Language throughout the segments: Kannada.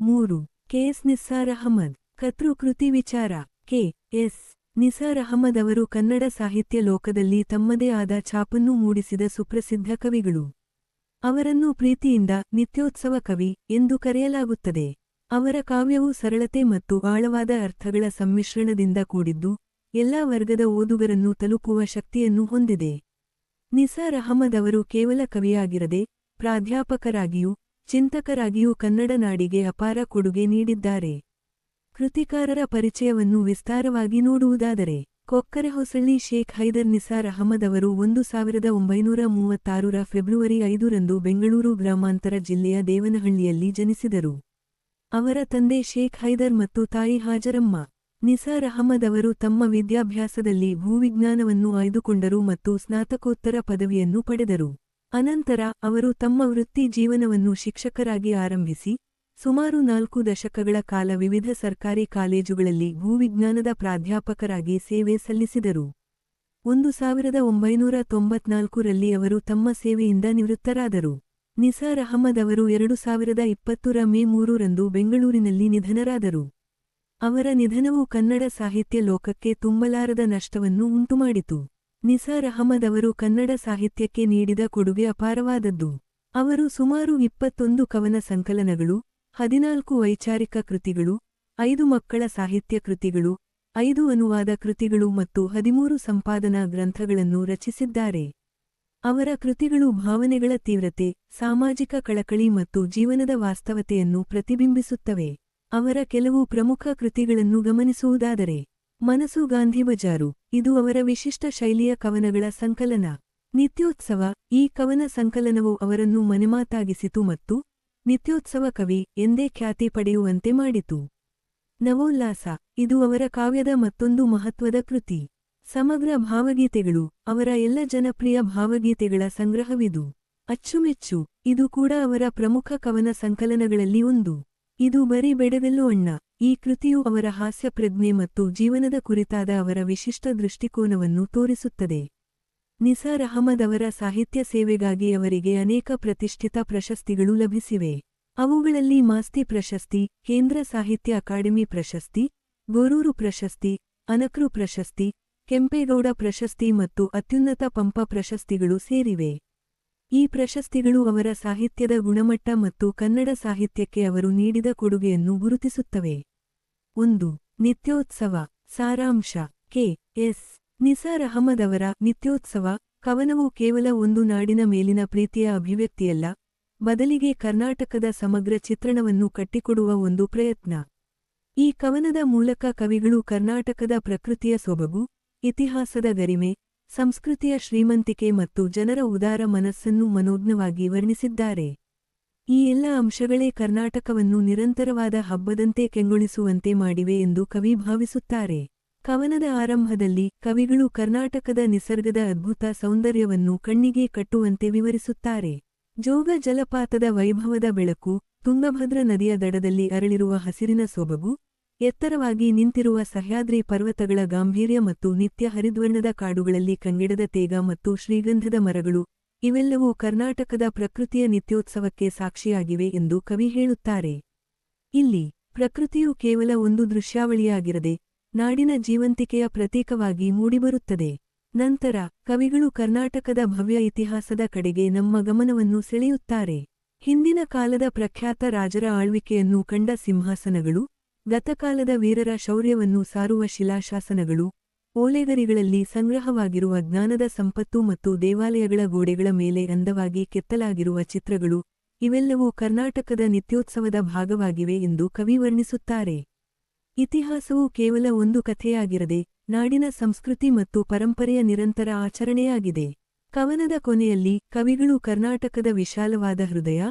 ಮೂರು. KS NISAR Ahmed. ಕತೃಕೃತಿ ವಿಚಾರ. ಕೆ. ಎಸ್. ನಿಸಾರ್ ಅಹಮದ್ ಅವರು ಕನ್ನಡ ಸಾಹಿತ್ಯ ಲೋಕದಲ್ಲಿ ತಮ್ಮದೇ ಆದ ಛಾಪನ್ನು ಮೂಡಿಸಿದ ಸುಪ್ರಸಿದ್ಧ ಕವಿಗಳು. ಅವರನ್ನು ಪ್ರೀತಿಯಿಂದ ನಿತ್ಯೋತ್ಸವ ಕವಿ ಎಂದು ಕರೆಯಲಾಗುತ್ತದೆ. ಅವರ ಕಾವ್ಯವು ಸರಳತೆ ಮತ್ತು ಆಳವಾದ ಅರ್ಥಗಳ ಸಮ್ಮಿಶ್ರಣದಿಂದ ಕೂಡಿದ್ದು, ಎಲ್ಲಾ ವರ್ಗದ ಓದುಗರನ್ನು ತಲುಪುವ ಶಕ್ತಿಯನ್ನು ಹೊಂದಿದೆ. ನಿಸಾರ್ ಅಹಮದ್ ಅವರು ಕೇವಲ ಕವಿಯಾಗಿರದೆ ಪ್ರಾಧ್ಯಾಪಕರಾಗಿಯೂ ಚಿಂತಕರಾಗಿಯೂ ಕನ್ನಡ ನಾಡಿಗೆ ಅಪಾರ ಕೊಡುಗೆ ನೀಡಿದ್ದಾರೆ. ಕೃತಿಕಾರರ ಪರಿಚಯವನ್ನು ವಿಸ್ತಾರವಾಗಿ ನೋಡುವುದಾದರೆ ಕೊಕ್ಕರೆ ಹೊಸಳ್ಳಿ ಶೇಖ್ ಹೈದರ್ ನಿಸಾರ್ ಅಹಮದ್ ಅವರು ಒಂದು ಸಾವಿರದ ಒಂಬೈನೂರ ಮೂವತ್ತಾರರ ಫೆಬ್ರವರಿ ಐದರಂದು ಬೆಂಗಳೂರು ಗ್ರಾಮಾಂತರ ಜಿಲ್ಲೆಯ ದೇವನಹಳ್ಳಿಯಲ್ಲಿ ಜನಿಸಿದರು. ಅವರ ತಂದೆ ಶೇಖ್ ಹೈದರ್ ಮತ್ತು ತಾಯಿ ಹಾಜರಮ್ಮ. ನಿಸಾರ್ ಅಹಮದ್ ಅವರು ತಮ್ಮ ವಿದ್ಯಾಭ್ಯಾಸದಲ್ಲಿ ಭೂವಿಜ್ಞಾನವನ್ನು ಆಯ್ದುಕೊಂಡರು ಮತ್ತು ಸ್ನಾತಕೋತ್ತರ ಪದವಿಯನ್ನು ಪಡೆದರು. ಅನಂತರ ಅವರು ತಮ್ಮ ವೃತ್ತಿ ಜೀವನವನ್ನು ಶಿಕ್ಷಕರಾಗಿ ಆರಂಭಿಸಿ, ಸುಮಾರು ನಾಲ್ಕು ದಶಕಗಳ ಕಾಲ ವಿವಿಧ ಸರ್ಕಾರಿ ಕಾಲೇಜುಗಳಲ್ಲಿ ಭೂವಿಜ್ಞಾನದ ಪ್ರಾಧ್ಯಾಪಕರಾಗಿ ಸೇವೆ ಸಲ್ಲಿಸಿದರು. ಒಂದು ಸಾವಿರದ ಒಂಬೈನೂರ ತೊಂಬತ್ನಾಲ್ಕರಲ್ಲಿ ಅವರು ತಮ್ಮ ಸೇವೆಯಿಂದ ನಿವೃತ್ತರಾದರು. ನಿಸಾರ್ ಅಹಮದ್ ಅವರು ಎರಡು ಸಾವಿರದ ಇಪ್ಪತ್ತರ ಮೇ ಮೂರರಂದು ಬೆಂಗಳೂರಿನಲ್ಲಿ ನಿಧನರಾದರು. ಅವರ ನಿಧನವು ಕನ್ನಡ ಸಾಹಿತ್ಯ ಲೋಕಕ್ಕೆ ತುಂಬಲಾರದ ನಷ್ಟವನ್ನು ಉಂಟುಮಾಡಿತು. ನಿಸಾರ್ ಅಹಮದ್ ಅವರು ಕನ್ನಡ ಸಾಹಿತ್ಯಕ್ಕೆ ನೀಡಿದ ಕೊಡುಗೆ ಅಪಾರವಾದದ್ದು. ಅವರು ಸುಮಾರು ಇಪ್ಪತ್ತೊಂದು ಕವನ ಸಂಕಲನಗಳು, ಹದಿನಾಲ್ಕು ವೈಚಾರಿಕ ಕೃತಿಗಳು, ಐದು ಮಕ್ಕಳ ಸಾಹಿತ್ಯ ಕೃತಿಗಳು, ಐದು ಅನುವಾದ ಕೃತಿಗಳು ಮತ್ತು ಹದಿಮೂರು ಸಂಪಾದನಾ ಗ್ರಂಥಗಳನ್ನು ರಚಿಸಿದ್ದಾರೆ. ಅವರ ಕೃತಿಗಳು ಭಾವನೆಗಳ ತೀವ್ರತೆ, ಸಾಮಾಜಿಕ ಕಳಕಳಿ ಮತ್ತು ಜೀವನದ ವಾಸ್ತವತೆಯನ್ನು ಪ್ರತಿಬಿಂಬಿಸುತ್ತವೆ. ಅವರ ಕೆಲವು ಪ್ರಮುಖ ಕೃತಿಗಳನ್ನು ಗಮನಿಸುವುದಾದರೆ ಮನಸ್ಸು ಗಾಂಧಿ ಬಜಾರು ಇದು ಅವರ ವಿಶಿಷ್ಟ ಶೈಲಿಯ ಕವನಗಳ ಸಂಕಲನ. ನಿತ್ಯೋತ್ಸವ, ಈ ಕವನ ಸಂಕಲನವು ಅವರನ್ನು ಮನೆಮಾತಾಗಿಸಿತು ಮತ್ತು ನಿತ್ಯೋತ್ಸವ ಕವಿ ಎಂದೇ ಖ್ಯಾತಿ ಪಡೆಯುವಂತೆ ಮಾಡಿತು. ನವೋಲ್ಲಾಸ, ಇದು ಅವರ ಕಾವ್ಯದ ಮತ್ತೊಂದು ಮಹತ್ವದ ಕೃತಿ. ಸಮಗ್ರ ಭಾವಗೀತೆಗಳು, ಅವರ ಎಲ್ಲ ಜನಪ್ರಿಯ ಭಾವಗೀತೆಗಳ ಸಂಗ್ರಹವಿದು. ಅಚ್ಚುಮೆಚ್ಚು, ಇದು ಕೂಡ ಅವರ ಪ್ರಮುಖ ಕವನ ಸಂಕಲನಗಳಲ್ಲಿ ಒಂದು. ಇದು ಬರೀ ಬೆಡವೆಲ್ಲೋ ಅಣ್ಣ ಈ ಕೃತಿಯು ಅವರ ಹಾಸ್ಯ ಪ್ರಜ್ಞೆ ಮತ್ತು ಜೀವನದ ಕುರಿತಾದ ಅವರ ವಿಶಿಷ್ಟ ದೃಷ್ಟಿಕೋನವನ್ನು ತೋರಿಸುತ್ತದೆ. ನಿಸಾರ್ ಅಹಮದ್ ಅವರ ಸಾಹಿತ್ಯ ಸೇವೆಗಾಗಿ ಅವರಿಗೆ ಅನೇಕ ಪ್ರತಿಷ್ಠಿತ ಪ್ರಶಸ್ತಿಗಳು ಲಭಿಸಿವೆ. ಅವುಗಳಲ್ಲಿ ಮಾಸ್ತಿ ಪ್ರಶಸ್ತಿ, ಕೇಂದ್ರ ಸಾಹಿತ್ಯ ಅಕಾಡೆಮಿ ಪ್ರಶಸ್ತಿ, ಗೋರೂರು ಪ್ರಶಸ್ತಿ, ಅನಕ್ರು ಪ್ರಶಸ್ತಿ, ಕೆಂಪೇಗೌಡ ಪ್ರಶಸ್ತಿ ಮತ್ತು ಅತ್ಯುನ್ನತ ಪಂಪ ಪ್ರಶಸ್ತಿಗಳು ಸೇರಿವೆ. ಈ ಪ್ರಶಸ್ತಿಗಳು ಅವರ ಸಾಹಿತ್ಯದ ಗುಣಮಟ್ಟ ಮತ್ತು ಕನ್ನಡ ಸಾಹಿತ್ಯಕ್ಕೆ ಅವರು ನೀಡಿದ ಕೊಡುಗೆಯನ್ನು ಗುರುತಿಸುತ್ತವೆ. ಒಂದು, ನಿತ್ಯೋತ್ಸವ. ಸಾರಾಂಶ, ಕೆ. ಎಸ್. ನಿಸಾರ್ ಅಹಮದ್ ಅವರ ನಿತ್ಯೋತ್ಸವ. ಕವನವು ಕೇವಲ ಒಂದು ನಾಡಿನ ಮೇಲಿನ ಪ್ರೀತಿಯ ಅಭಿವ್ಯಕ್ತಿಯಲ್ಲ, ಬದಲಿಗೆ ಕರ್ನಾಟಕದ ಸಮಗ್ರ ಚಿತ್ರಣವನ್ನು ಕಟ್ಟಿಕೊಡುವ ಒಂದು ಪ್ರಯತ್ನ. ಈ ಕವನದ ಮೂಲಕ ಕವಿಗಳು ಕರ್ನಾಟಕದ ಪ್ರಕೃತಿಯ ಸೊಬಗು, ಇತಿಹಾಸದ ಗರಿಮೆ, ಸಂಸ್ಕೃತಿಯ ಶ್ರೀಮಂತಿಕೆ ಮತ್ತು ಜನರ ಉದಾರ ಮನಸ್ಸನ್ನು ಮನೋಜ್ಞವಾಗಿ ವರ್ಣಿಸಿದ್ದಾರೆ. ಈ ಎಲ್ಲ ಅಂಶಗಳೇ ಕರ್ನಾಟಕವನ್ನು ನಿರಂತರವಾದ ಹಬ್ಬದಂತೆ ಕೆಂಗೊಳಿಸುವಂತೆ ಮಾಡಿವೆ ಎಂದು ಕವಿ ಭಾವಿಸುತ್ತಾರೆ. ಕವನದ ಆರಂಭದಲ್ಲಿ ಕವಿಗಳು ಕರ್ನಾಟಕದ ನಿಸರ್ಗದ ಅದ್ಭುತ ಸೌಂದರ್ಯವನ್ನು ಕಣ್ಣಿಗೆ ಕಟ್ಟುವಂತೆ ವಿವರಿಸುತ್ತಾರೆ. ಜೋಗ ಜಲಪಾತದ ವೈಭವದ ಬೆಳಕು, ತುಂಗಭದ್ರ ನದಿಯ ದಡದಲ್ಲಿ ಅರಳಿರುವ ಹಸಿರಿನ ಸೊಬಗು, ಎತ್ತರವಾಗಿ ನಿಂತಿರುವ ಸಹ್ಯಾದ್ರಿ ಪರ್ವತಗಳ ಗಾಂಭೀರ್ಯ ಮತ್ತು ನಿತ್ಯ ಹರಿದ್ವರ್ಣದ ಕಾಡುಗಳಲ್ಲಿ ಕಂಗೆಡದ ತೇಗ ಮತ್ತು ಶ್ರೀಗಂಧದ ಮರಗಳು ಇವೆಲ್ಲವೂ ಕರ್ನಾಟಕದ ಪ್ರಕೃತಿಯ ನಿತ್ಯೋತ್ಸವಕ್ಕೆ ಸಾಕ್ಷಿಯಾಗಿವೆ ಎಂದು ಕವಿ ಹೇಳುತ್ತಾರೆ. ಇಲ್ಲಿ ಪ್ರಕೃತಿಯು ಕೇವಲ ಒಂದು ದೃಶ್ಯಾವಳಿಯಾಗಿರದೆ, ನಾಡಿನ ಜೀವಂತಿಕೆಯ ಪ್ರತೀಕವಾಗಿ ಮೂಡಿಬರುತ್ತದೆ. ನಂತರ ಕವಿಗಳು ಕರ್ನಾಟಕದ ಭವ್ಯ ಇತಿಹಾಸದ ಕಡೆಗೆ ನಮ್ಮ ಗಮನವನ್ನು ಸೆಳೆಯುತ್ತಾರೆ. ಹಿಂದಿನ ಕಾಲದ ಪ್ರಖ್ಯಾತ ರಾಜರ ಆಳ್ವಿಕೆಯನ್ನು ಕಂಡ ಸಿಂಹಾಸನಗಳು, ಗತಕಾಲದ ವೀರರ ಶೌರ್ಯವನ್ನು ಸಾರುವ ಶಿಲಾಶಾಸನಗಳು ಓಲೆಗರಿಗಳಲ್ಲಿ ಸಂಗ್ರಹವಾಗಿರುವ ಜ್ಞಾನದ ಸಂಪತ್ತು ಮತ್ತು ದೇವಾಲಯಗಳ ಗೋಡೆಗಳ ಮೇಲೆ ಅಂದವಾಗಿ ಕೆತ್ತಲಾಗಿರುವ ಚಿತ್ರಗಳು, ಇವೆಲ್ಲವೂ ಕರ್ನಾಟಕದ ನಿತ್ಯೋತ್ಸವದ ಭಾಗವಾಗಿವೆ ಎಂದು ಕವಿ ವರ್ಣಿಸುತ್ತಾರೆ. ಇತಿಹಾಸವು ಕೇವಲ ಒಂದು ಕಥೆಯಾಗಿರದೆ, ನಾಡಿನ ಸಂಸ್ಕೃತಿ ಮತ್ತು ಪರಂಪರೆಯ ನಿರಂತರ ಆಚರಣೆಯಾಗಿದೆ. ಕವನದ ಕೊನೆಯಲ್ಲಿ ಕವಿಗಳು ಕರ್ನಾಟಕದ ವಿಶಾಲವಾದ ಹೃದಯ,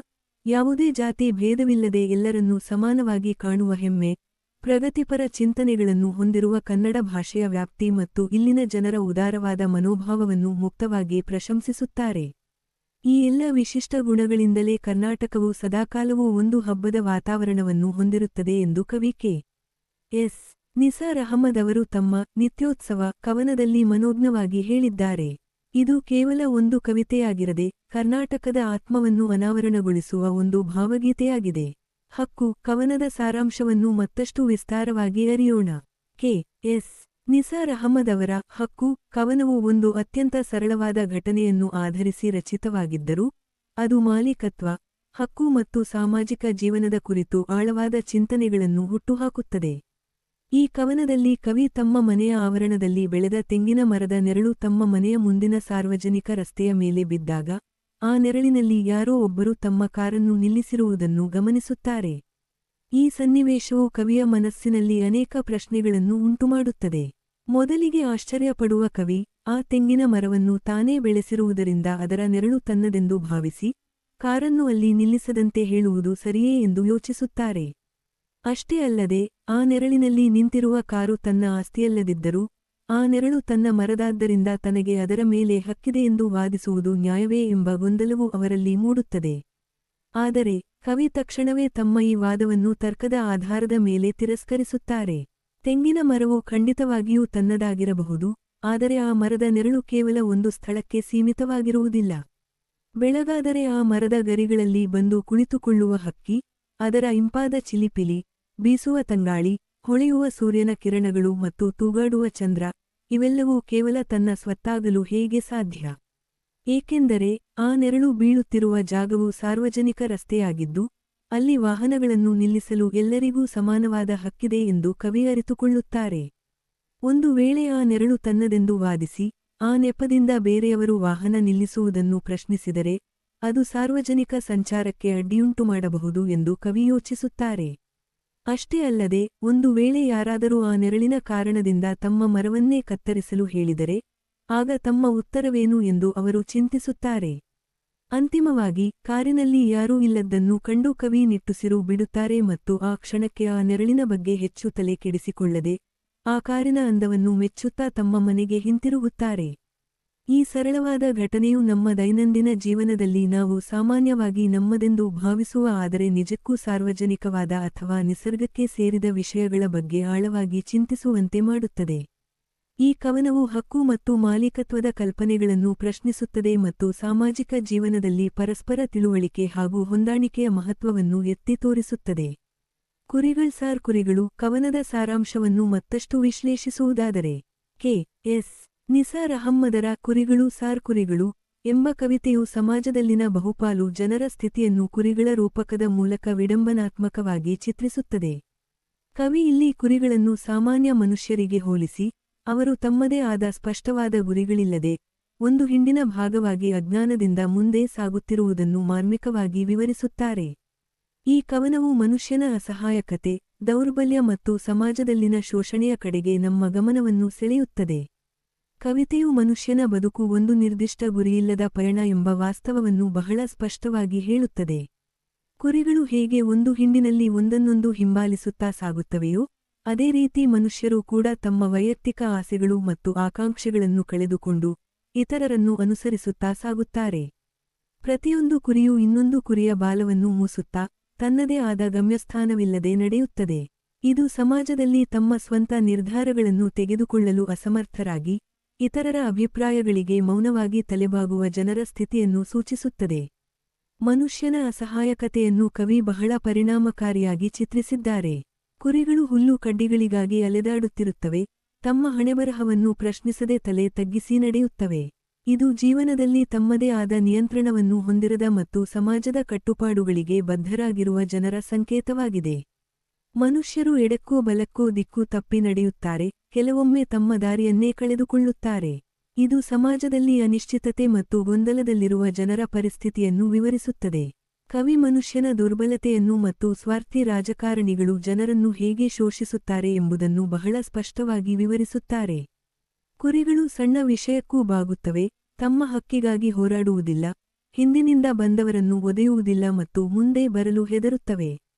ಯಾವುದೇ ಜಾತಿ ಭೇದವಿಲ್ಲದೆ ಎಲ್ಲರನ್ನೂ ಸಮಾನವಾಗಿ ಕಾಣುವ ಹೆಮ್ಮೆ ಪ್ರಗತಿಪರ ಚಿಂತನೆಗಳನ್ನು ಹೊಂದಿರುವ ಕನ್ನಡ ಭಾಷೆಯ ವ್ಯಾಪ್ತಿ ಮತ್ತು ಇಲ್ಲಿನ ಜನರ ಉದಾರವಾದ ಮನೋಭಾವವನ್ನು ಮುಕ್ತವಾಗಿ ಪ್ರಶಂಸಿಸುತ್ತಾರೆ. ಈ ಎಲ್ಲ ವಿಶಿಷ್ಟ ಗುಣಗಳಿಂದಲೇ ಕರ್ನಾಟಕವು ಸದಾಕಾಲವೂ ಒಂದು ಹಬ್ಬದ ವಾತಾವರಣವನ್ನು ಹೊಂದಿರುತ್ತದೆ ಎಂದು ಕವಿ ಕೆ. ಎಸ್. ನಿಸಾರ್ ಅಹಮದ್ ಅವರು ತಮ್ಮ ನಿತ್ಯೋತ್ಸವ ಕವನದಲ್ಲಿ ಮನೋಜ್ಞವಾಗಿ ಹೇಳಿದ್ದಾರೆ. ಇದು ಕೇವಲ ಒಂದು ಕವಿತೆಯಾಗಿರದೆ ಕರ್ನಾಟಕದ ಆತ್ಮವನ್ನು ಅನಾವರಣಗೊಳಿಸುವ ಒಂದು ಭಾವಗೀತೆಯಾಗಿದೆ. ಹಕ್ಕು, ಕವನದ ಸಾರಾಂಶವನ್ನು ಮತ್ತಷ್ಟು ವಿಸ್ತಾರವಾಗಿ ಅರಿಯೋಣ. ಕೆ. ಎಸ್. ನಿಸಾರ್ ಅಹಮದ್ ಅವರ ಹಕ್ಕು, ಕವನವು ಒಂದು ಅತ್ಯಂತ ಸರಳವಾದ ಘಟನೆಯನ್ನು ಆಧರಿಸಿ ರಚಿತವಾಗಿದ್ದರೂ, ಅದು ಮಾಲೀಕತ್ವ, ಹಕ್ಕು ಮತ್ತು ಸಾಮಾಜಿಕ ಜೀವನದ ಕುರಿತು ಆಳವಾದ ಚಿಂತನೆಗಳನ್ನು ಹುಟ್ಟುಹಾಕುತ್ತದೆ. ಈ ಕವನದಲ್ಲಿ ಕವಿ ತಮ್ಮ ಮನೆಯ ಆವರಣದಲ್ಲಿ ಬೆಳೆದ ತೆಂಗಿನ ಮರದ ನೆರಳು ತಮ್ಮ ಮನೆಯ ಮುಂದಿನ ಸಾರ್ವಜನಿಕ ರಸ್ತೆಯ ಮೇಲೆ ಬಿದ್ದಾಗ ಆ ನೆರಳಿನಲ್ಲಿ ಯಾರೋ ಒಬ್ಬರು ತಮ್ಮ ಕಾರನ್ನು ನಿಲ್ಲಿಸಿರುವುದನ್ನು ಗಮನಿಸುತ್ತಾರೆ. ಈ ಸನ್ನಿವೇಶವು ಕವಿಯ ಮನಸ್ಸಿನಲ್ಲಿ ಅನೇಕ ಪ್ರಶ್ನೆಗಳನ್ನು ಉಂಟುಮಾಡುತ್ತದೆ. ಮೊದಲಿಗೆ ಆಶ್ಚರ್ಯಪಡುವ ಕವಿ, ಆ ತೆಂಗಿನ ಮರವನ್ನು ತಾನೇ ಬೆಳೆಸಿರುವುದರಿಂದ ಅದರ ನೆರಳು ತನ್ನದೆಂದು ಭಾವಿಸಿ, ಕಾರನ್ನು ಅಲ್ಲಿ ನಿಲ್ಲಿಸದಂತೆ ಹೇಳುವುದು ಸರಿಯೇ ಎಂದು ಯೋಚಿಸುತ್ತಾರೆ. ಅಷ್ಟೇ ಅಲ್ಲದೆ, ಆ ನೆರಳಿನಲ್ಲಿ ನಿಂತಿರುವ ಕಾರು ತನ್ನ ಆಸ್ತಿಯಲ್ಲದಿದ್ದರೂ ಆ ನೆರಳು ತನ್ನ ಮರದಾದ್ದರಿಂದ ತನಗೆ ಅದರ ಮೇಲೆ ಹಕ್ಕಿದೆಯೆಂದು ವಾದಿಸುವುದು ನ್ಯಾಯವೇ ಎಂಬ ಗೊಂದಲವು ಅವರಲ್ಲಿ ಮೂಡುತ್ತದೆ. ಆದರೆ, ಕವಿ ತಕ್ಷಣವೇ ತಮ್ಮ ಈ ವಾದವನ್ನು ತರ್ಕದ ಆಧಾರದ ಮೇಲೆ ತಿರಸ್ಕರಿಸುತ್ತಾರೆ. ತೆಂಗಿನ ಮರವು ಖಂಡಿತವಾಗಿಯೂ ತನ್ನದಾಗಿರಬಹುದು, ಆದರೆ ಆ ಮರದ ನೆರಳು ಕೇವಲ ಒಂದು ಸ್ಥಳಕ್ಕೆ ಸೀಮಿತವಾಗಿರುವುದಿಲ್ಲ. ಬೆಳಗಾದರೆ ಆ ಮರದ ಗರಿಗಳಲ್ಲಿ ಬಂದು ಕುಳಿತುಕೊಳ್ಳುವ ಹಕ್ಕಿ, ಅದರ ಇಂಪಾದ ಚಿಲಿಪಿಲಿ, ಬೀಸುವ ತಂಗಾಳಿ ಹೊಳೆಯುವ ಸೂರ್ಯನ ಕಿರಣಗಳು ಮತ್ತು ತೂಗಾಡುವ ಚಂದ್ರ, ಇವೆಲ್ಲವೂ ಕೇವಲ ತನ್ನ ಸ್ವತ್ತಾಗಲು ಹೇಗೆ ಸಾಧ್ಯ? ಏಕೆಂದರೆ ಆ ನೆರಳು ಬೀಳುತ್ತಿರುವ ಜಾಗವು ಸಾರ್ವಜನಿಕ ರಸ್ತೆಯಾಗಿದ್ದು, ಅಲ್ಲಿ ವಾಹನಗಳನ್ನು ನಿಲ್ಲಿಸಲು ಎಲ್ಲರಿಗೂ ಸಮಾನವಾದ ಹಕ್ಕಿದೆ ಎಂದು ಕವಿ ಅರಿತುಕೊಳ್ಳುತ್ತಾರೆ. ಒಂದು ವೇಳೆ ಆ ನೆರಳು ತನ್ನದೆಂದು ವಾದಿಸಿ, ಆ ನೆಪದಿಂದ ಬೇರೆಯವರು ವಾಹನ ನಿಲ್ಲಿಸುವುದನ್ನು ಪ್ರಶ್ನಿಸಿದರೆ, ಅದು ಸಾರ್ವಜನಿಕ ಸಂಚಾರಕ್ಕೆ ಅಡ್ಡಿಯುಂಟು ಮಾಡಬಹುದು ಎಂದು ಕವಿ ಯೋಚಿಸುತ್ತಾರೆ. ಅಷ್ಟೇ ಅಲ್ಲದೆ, ಒಂದು ವೇಳೆ ಯಾರಾದರೂ ಆ ನೆರಳಿನ ಕಾರಣದಿಂದ ತಮ್ಮ ಮರವನ್ನೇ ಕತ್ತರಿಸಲು ಹೇಳಿದರೆ, ಆಗ ತಮ್ಮ ಉತ್ತರವೇನು ಎಂದು ಅವರು ಚಿಂತಿಸುತ್ತಾರೆ. ಅಂತಿಮವಾಗಿ, ಕಾರಿನಲ್ಲಿ ಯಾರೂ ಇಲ್ಲದ್ದನ್ನು ಕಂಡು ಕವಿ ನಿಟ್ಟುಸಿರು ಬಿಡುತ್ತಾರೆ ಮತ್ತು ಆ ಕ್ಷಣಕ್ಕೆ ಆ ನೆರಳಿನ ಬಗ್ಗೆ ಹೆಚ್ಚು ತಲೆ ಕೆಡಿಸಿಕೊಳ್ಳದೆ ಆ ಕಾರಿನ ಅಂದವನ್ನು ಮೆಚ್ಚುತ್ತಾ ತಮ್ಮ ಮನೆಗೆ ಹಿಂತಿರುಗುತ್ತಾರೆ. ಈ ಸರಳವಾದ ಘಟನೆಯು ನಮ್ಮ ದೈನಂದಿನ ಜೀವನದಲ್ಲಿ ನಾವು ಸಾಮಾನ್ಯವಾಗಿ ನಮ್ಮದೆಂದು ಭಾವಿಸುವ ಆದರೆ ನಿಜಕ್ಕೂ ಸಾರ್ವಜನಿಕವಾದ ಅಥವಾ ನಿಸರ್ಗಕ್ಕೆ ಸೇರಿದ ವಿಷಯಗಳ ಬಗ್ಗೆ ಆಳವಾಗಿ ಚಿಂತಿಸುವಂತೆ ಮಾಡುತ್ತದೆ. ಈ ಕವನವು ಹಕ್ಕು ಮತ್ತು ಮಾಲೀಕತ್ವದ ಕಲ್ಪನೆಗಳನ್ನು ಪ್ರಶ್ನಿಸುತ್ತದೆ ಮತ್ತು ಸಾಮಾಜಿಕ ಜೀವನದಲ್ಲಿ ಪರಸ್ಪರ ತಿಳುವಳಿಕೆ ಹಾಗೂ ಹೊಂದಾಣಿಕೆಯ ಮಹತ್ವವನ್ನು ಎತ್ತಿ ತೋರಿಸುತ್ತದೆ. ಕುರಿಗಳ್ ಸಾರ್ ಕುರಿಗಳು ಕವನದ ಸಾರಾಂಶವನ್ನು ಮತ್ತಷ್ಟು ವಿಶ್ಲೇಷಿಸುವುದಾದರೆ ಕೆ ಎಸ್ ನಿಸಾರ್ ಅಹಮ್ಮದರ ಕುರಿಗಳು ಸಾರ್ ಕುರಿಗಳು ಎಂಬ ಕವಿತೆಯು ಸಮಾಜದಲ್ಲಿನ ಬಹುಪಾಲು ಜನರ ಸ್ಥಿತಿಯನ್ನು ಕುರಿಗಳ ರೂಪಕದ ಮೂಲಕ ವಿಡಂಬನಾತ್ಮಕವಾಗಿ ಚಿತ್ರಿಸುತ್ತದೆ. ಕವಿ ಇಲ್ಲಿ ಕುರಿಗಳನ್ನು ಸಾಮಾನ್ಯ ಮನುಷ್ಯರಿಗೆ ಹೋಲಿಸಿ, ಅವರು ತಮ್ಮದೇ ಆದ ಸ್ಪಷ್ಟವಾದ ಗುರಿಗಳಿಲ್ಲದೆ ಒಂದು ಹಿಂಡಿನ ಭಾಗವಾಗಿ ಅಜ್ಞಾನದಿಂದ ಮುಂದೆ ಸಾಗುತ್ತಿರುವುದನ್ನು ಮಾರ್ಮಿಕವಾಗಿ ವಿವರಿಸುತ್ತಾರೆ. ಈ ಕವನವು ಮನುಷ್ಯನ ಅಸಹಾಯಕತೆ, ದೌರ್ಬಲ್ಯ ಮತ್ತು ಸಮಾಜದಲ್ಲಿನ ಶೋಷಣೆಯ ಕಡೆಗೆ ನಮ್ಮ ಗಮನವನ್ನು ಸೆಳೆಯುತ್ತದೆ. ಕವಿತೆಯು ಮನುಷ್ಯನ ಬದುಕು ಒಂದು ನಿರ್ದಿಷ್ಟ ಗುರಿಯಿಲ್ಲದ ಪಯಣ ಎಂಬ ವಾಸ್ತವವನ್ನು ಬಹಳ ಸ್ಪಷ್ಟವಾಗಿ ಹೇಳುತ್ತದೆ. ಕುರಿಗಳು ಹೇಗೆ ಒಂದು ಹಿಂಡಿನಲ್ಲಿ ಒಂದನ್ನೊಂದು ಹಿಂಬಾಲಿಸುತ್ತಾ ಸಾಗುತ್ತವೆಯೋ, ಅದೇ ರೀತಿ ಮನುಷ್ಯರು ಕೂಡ ತಮ್ಮ ವೈಯಕ್ತಿಕ ಆಸೆಗಳು ಮತ್ತು ಆಕಾಂಕ್ಷೆಗಳನ್ನು ಕಳೆದುಕೊಂಡು ಇತರರನ್ನು ಅನುಸರಿಸುತ್ತಾ ಸಾಗುತ್ತಾರೆ. ಪ್ರತಿಯೊಂದು ಕುರಿಯೂ ಇನ್ನೊಂದು ಕುರಿಯ ಬಾಲವನ್ನು ಮೂಸುತ್ತಾ ತನ್ನದೇ ಆದ ಗಮ್ಯಸ್ಥಾನವಿಲ್ಲದೆ ನಡೆಯುತ್ತದೆ. ಇದು ಸಮಾಜದಲ್ಲಿ ತಮ್ಮ ಸ್ವಂತ ನಿರ್ಧಾರಗಳನ್ನು ತೆಗೆದುಕೊಳ್ಳಲು ಅಸಮರ್ಥರಾಗಿ ಇತರರ ಅಭಿಪ್ರಾಯಗಳಿಗೆ ಮೌನವಾಗಿ ತಲೆಬಾಗುವ ಜನರ ಸ್ಥಿತಿಯನ್ನು ಸೂಚಿಸುತ್ತದೆ. ಮನುಷ್ಯನ ಅಸಹಾಯಕತೆಯನ್ನು ಕವಿ ಬಹಳ ಪರಿಣಾಮಕಾರಿಯಾಗಿ ಚಿತ್ರಿಸಿದ್ದಾರೆ. ಕುರಿಗಳು ಹುಲ್ಲು ಕಡ್ಡಿಗಳಿಗಾಗಿ ಅಲೆದಾಡುತ್ತಿರುತ್ತವೆ, ತಮ್ಮ ಹಣೆಬರಹವನ್ನು ಪ್ರಶ್ನಿಸದೆ ತಲೆ ತಗ್ಗಿಸಿ ನಡೆಯುತ್ತವೆ. ಇದು ಜೀವನದಲ್ಲಿ ತಮ್ಮದೇ ಆದ ನಿಯಂತ್ರಣವನ್ನು ಹೊಂದಿರದ ಮತ್ತು ಸಮಾಜದ ಕಟ್ಟುಪಾಡುಗಳಿಗೆ ಬದ್ಧರಾಗಿರುವ ಜನರ ಸಂಕೇತವಾಗಿದೆ. ಮನುಷ್ಯರು ಎಡಕ್ಕೂ ಬಲಕ್ಕೂ ದಿಕ್ಕು ತಪ್ಪಿ ನಡೆಯುತ್ತಾರೆ, ಕೆಲವೊಮ್ಮೆ ತಮ್ಮ ದಾರಿಯನ್ನೇ ಕಳೆದುಕೊಳ್ಳುತ್ತಾರೆ. ಇದು ಸಮಾಜದಲ್ಲಿ ಅನಿಶ್ಚಿತತೆ ಮತ್ತು ಗೊಂದಲದಲ್ಲಿರುವ ಜನರ ಪರಿಸ್ಥಿತಿಯನ್ನು ವಿವರಿಸುತ್ತದೆ. ಕವಿ ಮನುಷ್ಯನ ದುರ್ಬಲತೆಯನ್ನು ಮತ್ತು ಸ್ವಾರ್ಥಿ ರಾಜಕಾರಣಿಗಳು ಜನರನ್ನು ಹೇಗೆ ಶೋಷಿಸುತ್ತಾರೆ ಎಂಬುದನ್ನು ಬಹಳ ಸ್ಪಷ್ಟವಾಗಿ ವಿವರಿಸುತ್ತಾರೆ. ಕುರಿಗಳು ಸಣ್ಣ ವಿಷಯಕ್ಕೂ ಬಾಗುತ್ತವೆ, ತಮ್ಮ ಹಕ್ಕಿಗಾಗಿ ಹೋರಾಡುವುದಿಲ್ಲ, ಹಿಂದಿನಿಂದ ಬಂದವರನ್ನು ಒದೆಯುವುದಿಲ್ಲ ಮತ್ತು ಮುಂದೆ ಬರಲು ಹೆದರುತ್ತವೆ.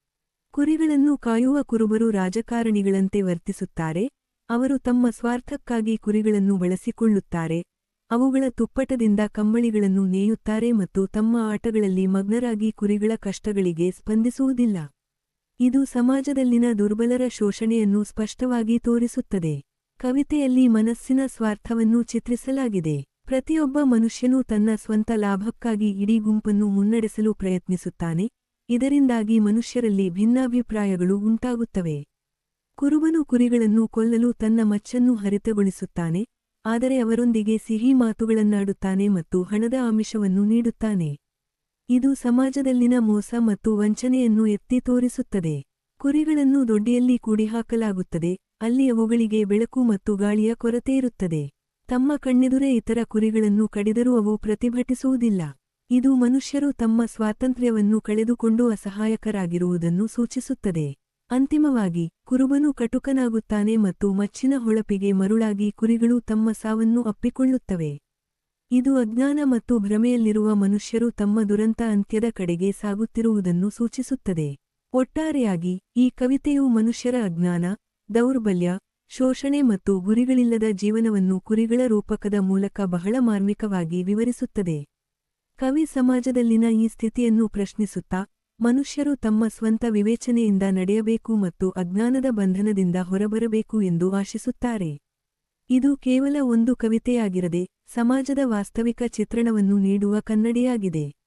ಕುರಿಗಳನ್ನು ಕಾಯುವ ಕುರುಬರು ರಾಜಕಾರಣಿಗಳಂತೆ ವರ್ತಿಸುತ್ತಾರೆ, ಅವರು ತಮ್ಮ ಸ್ವಾರ್ಥಕ್ಕಾಗಿ ಕುರಿಗಳನ್ನು ಬಳಸಿಕೊಳ್ಳುತ್ತಾರೆ, ಅವುಗಳ ತುಪ್ಪಟದಿಂದ ಕಂಬಳಿಗಳನ್ನು ನೇಯುತ್ತಾರೆ ಮತ್ತು ತಮ್ಮ ಆಟಗಳಲ್ಲಿ ಮಗ್ನರಾಗಿ ಕುರಿಗಳ ಕಷ್ಟಗಳಿಗೆ ಸ್ಪಂದಿಸುವುದಿಲ್ಲ. ಇದು ಸಮಾಜದಲ್ಲಿನ ದುರ್ಬಲರ ಶೋಷಣೆಯನ್ನು ಸ್ಪಷ್ಟವಾಗಿ ತೋರಿಸುತ್ತದೆ. ಕವಿತೆಯಲ್ಲಿ ಮನಸ್ಸಿನ ಸ್ವಾರ್ಥವನ್ನು ಚಿತ್ರಿಸಲಾಗಿದೆ. ಪ್ರತಿಯೊಬ್ಬ ಮನುಷ್ಯನೂ ತನ್ನ ಸ್ವಂತ ಲಾಭಕ್ಕಾಗಿ ಇಡೀ ಗುಂಪನ್ನು ಮುನ್ನಡೆಸಲು ಪ್ರಯತ್ನಿಸುತ್ತಾನೆ ಇದರಿಂದಾಗಿ ಮನುಷ್ಯರಲ್ಲಿ ಭಿನ್ನಾಭಿಪ್ರಾಯಗಳು ಉಂಟಾಗುತ್ತವೆ. ಕುರುಬನು ಕುರಿಗಳನ್ನು ಕೊಲ್ಲಲು ತನ್ನ ಮಚ್ಚನ್ನು ಹರಿತಗೊಳಿಸುತ್ತಾನೆ, ಆದರೆ ಅವರೊಂದಿಗೆ ಸಿಹಿ ಮಾತುಗಳನ್ನಾಡುತ್ತಾನೆ ಮತ್ತು ಹಣದ ಆಮಿಷವನ್ನು ನೀಡುತ್ತಾನೆ. ಇದು ಸಮಾಜದಲ್ಲಿನ ಮೋಸ ಮತ್ತು ವಂಚನೆಯನ್ನು ಎತ್ತಿ ತೋರಿಸುತ್ತದೆ. ಕುರಿಗಳನ್ನು ದೊಡ್ಡಿಯಲ್ಲಿ ಕೂಡಿಹಾಕಲಾಗುತ್ತದೆ, ಅಲ್ಲಿ ಅವುಗಳಿಗೆ ಬೆಳಕು ಮತ್ತು ಗಾಳಿಯ ಕೊರತೆಯಿರುತ್ತದೆ ತಮ್ಮ ಕಣ್ಣೆದುರೇ ಇತರ ಕುರಿಗಳನ್ನು ಕಡಿದರೂ ಅವು ಪ್ರತಿಭಟಿಸುವುದಿಲ್ಲ. ಇದು ಮನುಷ್ಯರು ತಮ್ಮ ಸ್ವಾತಂತ್ರ್ಯವನ್ನು ಕಳೆದುಕೊಂಡು ಅಸಹಾಯಕರಾಗಿರುವುದನ್ನು ಸೂಚಿಸುತ್ತದೆ. ಅಂತಿಮವಾಗಿ, ಕುರುಬನು ಕಟುಕನಾಗುತ್ತಾನೆ ಮತ್ತು ಮಚ್ಚಿನ ಹೊಳಪಿಗೆ ಮರುಳಾಗಿ ಕುರಿಗಳು ತಮ್ಮ ಸಾವನ್ನು ಅಪ್ಪಿಕೊಳ್ಳುತ್ತವೆ. ಇದು ಅಜ್ಞಾನ ಮತ್ತು ಭ್ರಮೆಯಲ್ಲಿರುವ ಮನುಷ್ಯರು ತಮ್ಮ ದುರಂತ ಅಂತ್ಯದ ಕಡೆಗೆ ಸಾಗುತ್ತಿರುವುದನ್ನು ಸೂಚಿಸುತ್ತದೆ. ಒಟ್ಟಾರೆಯಾಗಿ, ಈ ಕವಿತೆಯು ಮನುಷ್ಯರ ಅಜ್ಞಾನ, ದೌರ್ಬಲ್ಯ, ಶೋಷಣೆ ಮತ್ತು ಗುರಿಗಳಿಲ್ಲದ ಜೀವನವನ್ನು ಕುರಿಗಳ ರೂಪಕದ ಮೂಲಕ ಬಹಳ ಮಾರ್ಮಿಕವಾಗಿ ವಿವರಿಸುತ್ತದೆ. ಕವಿ ಸಮಾಜದಲ್ಲಿನ ಈ ಸ್ಥಿತಿಯನ್ನು ಪ್ರಶ್ನಿಸುತ್ತಾ, ಮನುಷ್ಯರು ತಮ್ಮ ಸ್ವಂತ ವಿವೇಚನೆಯಿಂದ ನಡೆಯಬೇಕು ಮತ್ತು ಅಜ್ಞಾನದ ಬಂಧನದಿಂದ ಹೊರಬರಬೇಕು ಎಂದು ಆಶಿಸುತ್ತಾರೆ. ಇದು ಕೇವಲ ಒಂದು ಕವಿತೆಯಾಗಿರದೆ, ಸಮಾಜದ ವಾಸ್ತವಿಕ ಚಿತ್ರಣವನ್ನು ನೀಡುವ ಕನ್ನಡಿಯಾಗಿದೆ.